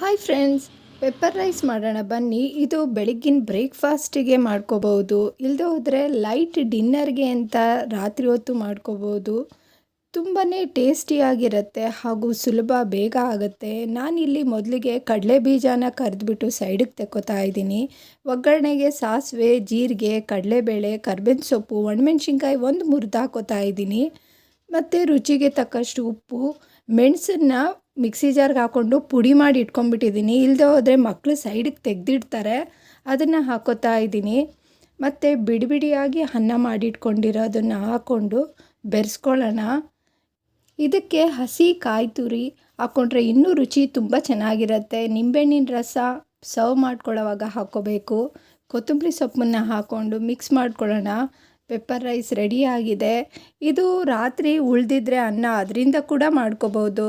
Hi friends pepper rice ಮಾಡೋಣ ಬನ್ನಿ. ಇದು ಬೆಳಗ್ಗಿನ ಬ್ರೇಕ್ಫಾಸ್ಟಿಗೆ ಮಾಡ್ಕೋಬೋದು ಇಲ್ಲದೆ ಹೋದರೆ ಲೈಟ್ ಡಿನ್ನರ್ಗೆ ಅಂತ ರಾತ್ರಿ ಹೊತ್ತು ಮಾಡ್ಕೋಬೋದು ತುಂಬಾ ಟೇಸ್ಟಿಯಾಗಿರುತ್ತೆ ಹಾಗೂ ಸುಲಭ ಬೇಗ ಆಗುತ್ತೆ. ನಾನಿಲ್ಲಿ ಮೊದಲಿಗೆ ಕಡಲೆ ಬೀಜನ ಕರೆದ್ಬಿಟ್ಟು ಸೈಡಿಗೆ ತೆಕ್ಕೋತಾ ಇದ್ದೀನಿ. ಒಗ್ಗರಣೆಗೆ ಸಾಸಿವೆ, ಜೀರಿಗೆ, ಕಡಲೆಬೇಳೆ, ಕರ್ಬೇವಿನ ಸೊಪ್ಪು, ಒಣಮೆಣ್ಸಿನ್ಕಾಯಿ ಒಂದು ಮುರಿದು ಹಾಕೋತಾ ಇದ್ದೀನಿ. ಮತ್ತು ರುಚಿಗೆ ತಕ್ಕಷ್ಟು ಉಪ್ಪು, ಮೆಣಸನ್ನ ಮಿಕ್ಸಿ ಜಾರ್ಗೆ ಹಾಕ್ಕೊಂಡು ಪುಡಿ ಮಾಡಿ ಇಟ್ಕೊಂಡ್ಬಿಟ್ಟಿದ್ದೀನಿ. ಇಲ್ಲದೆ ಹೋದರೆ ಮಕ್ಕಳು ಸೈಡಿಗೆ ತೆಗೆದಿಡ್ತಾರೆ. ಅದನ್ನು ಹಾಕೋತಾ ಇದ್ದೀನಿ. ಮತ್ತು ಬಿಡಿ ಬಿಡಿಯಾಗಿ ಅನ್ನ ಮಾಡಿಟ್ಕೊಂಡಿರೋದನ್ನು ಹಾಕ್ಕೊಂಡು ಬೆರೆಸ್ಕೊಳ್ಳೋಣ. ಇದಕ್ಕೆ ಹಸಿ ಕಾಯಿ ತುರಿ ಹಾಕ್ಕೊಂಡ್ರೆ ಇನ್ನೂ ರುಚಿ ತುಂಬ ಚೆನ್ನಾಗಿರುತ್ತೆ. ನಿಂಬೆಹಣ್ಣಿನ ರಸ ಸರ್ವ್ ಮಾಡ್ಕೊಳ್ಳೋವಾಗ ಹಾಕ್ಕೋಬೇಕು. ಕೊತ್ತಂಬರಿ ಸೊಪ್ಪನ್ನು ಹಾಕ್ಕೊಂಡು ಮಿಕ್ಸ್ ಮಾಡ್ಕೊಳ್ಳೋಣ. ಪೆಪ್ಪರ್ ರೈಸ್ ರೆಡಿಯಾಗಿದೆ ಇದು ರಾತ್ರಿ ಉಳಿದಿದ್ರೆ ಅನ್ನ ಅದರಿಂದ ಕೂಡ ಮಾಡ್ಕೋಬೋದು.